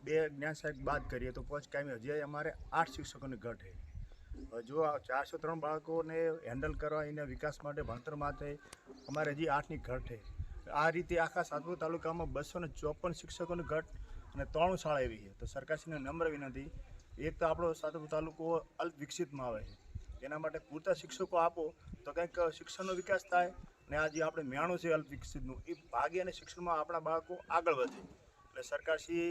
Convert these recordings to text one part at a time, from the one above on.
બે જ્ઞાન સાહેબ બાદ કરીએ તો પોચ કાયમી હજી અમારે આઠ શિક્ષકોની ઘટ છે જો ચારસો ત્રણ બાળકોને હેન્ડલ કરવા એના વિકાસ માટે ભણતર માટે અમારે હજી આઠની ઘટ છે આ રીતે આખા સાતપુર તાલુકામાં બસો ને ચોપન શિક્ષકોની ઘટ અને ત્રણ શાળા એવી છે. તો સરકારશ્રીને નમ્ર વિનંતી, એક તો આપણો સાતપુર તાલુકો અલ્પ વિકસિતમાં આવે છે. એના માટે પૂરતા શિક્ષકો આપો તો કંઈક શિક્ષણનો વિકાસ થાય ને આ જે આપણે મેણું છે અલ્પ વિકસિતનું એ ભાગ્ય અને શિક્ષણમાં આપણા બાળકો આગળ વધે. એટલે સરકારશ્રી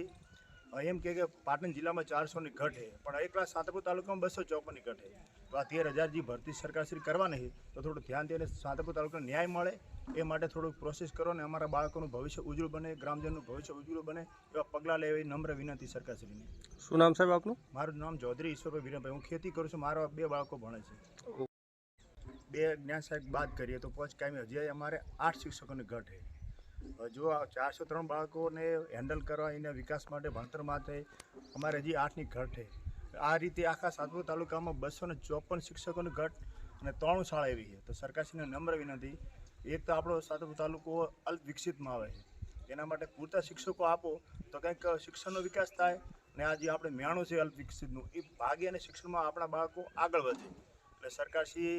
એમ કે પાટણ જિલ્લામાં ચારસોની ઘટ છે. પણ એકલા સાતપુર તાલુકામાં બસો ચોપનની ઘટ છે. તો આ તેર હજાર જે ભરતી સરકારશ્રી કરવાની છે તો થોડું ધ્યાન દઈને સાતપુર તાલુકાને ન્યાય મળે. એ માટે થોડુંક પ્રોસેસ કરો ને અમારા બાળકોનું ભવિષ્ય ઉજળું બને ગ્રામજનનું ભવિષ્ય ઉજળું બને એવા પગલાં લેવા એવી નમ્ર વિનંતી સરકારશ્રીને. શું નામ સાહેબ આપનું? મારું નામ ચૌધરી ઈશ્વરભાઈ વિરમભાઈ હું ખેતી કરું છું મારા બે બાળકો ભણે છે. બે જ્ઞાન સાહેબ બાદ કરીએ તો પોચ કાયમી હજી અમારે આઠ શિક્ષકોની ઘટ છે. જો ચારસો ત્રણ બાળકોને હેન્ડલ કરવા એના વિકાસ માટે ભણતર માટે અમારે હજી આઠની ઘટ છે. આ રીતે આખા સાતપુર તાલુકામાં બસો ને ચોપન શિક્ષકોની ઘટ અને ત્રણ શાળા એવી છે. તો સરકારશ્રીને નમ્ર વિનંતી, એક તો આપણો સાતપુર તાલુકો અલ્પ વિકસિતમાં આવે છે. એના માટે પૂરતા શિક્ષકો આપો, તો કંઈક શિક્ષણનો વિકાસ થાય ને આ જે આપણે મેણું છે અલ્પ વિકસિતનું, એ ભાગ્ય અને શિક્ષણમાં આપણા બાળકો આગળ વધે. એટલે સરકારશ્રી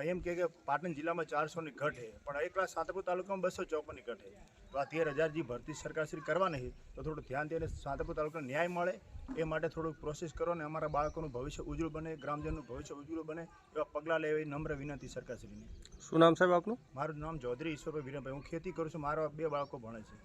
એમ કે કે પાટણ જિલ્લામાં ચારસોની ઘટ છે પણ એકલા સાતપુર તાલુકામાં બસો ચોપનની ઘટ છે. તો આ તેર હજાર જે ભરતી સરકારશ્રી કરવાની છે તો થોડું ધ્યાન દઈને સાતપુર તાલુકાને ન્યાય મળે. એ માટે થોડુંક પ્રોસેસ કરો અને અમારા બાળકોનું ભવિષ્ય ઉજળું બને ગ્રામજનનું ભવિષ્ય ઉજળું બને એવા પગલાં લેવા એવી નમ્ર વિનંતી સરકારશ્રીને. શું નામ સાહેબ આપનું? મારું નામ ચૌધરી ઈશ્વરભાઈ વિનભાઈ હું ખેતી કરું છું મારા બે બાળકો ભણે છે.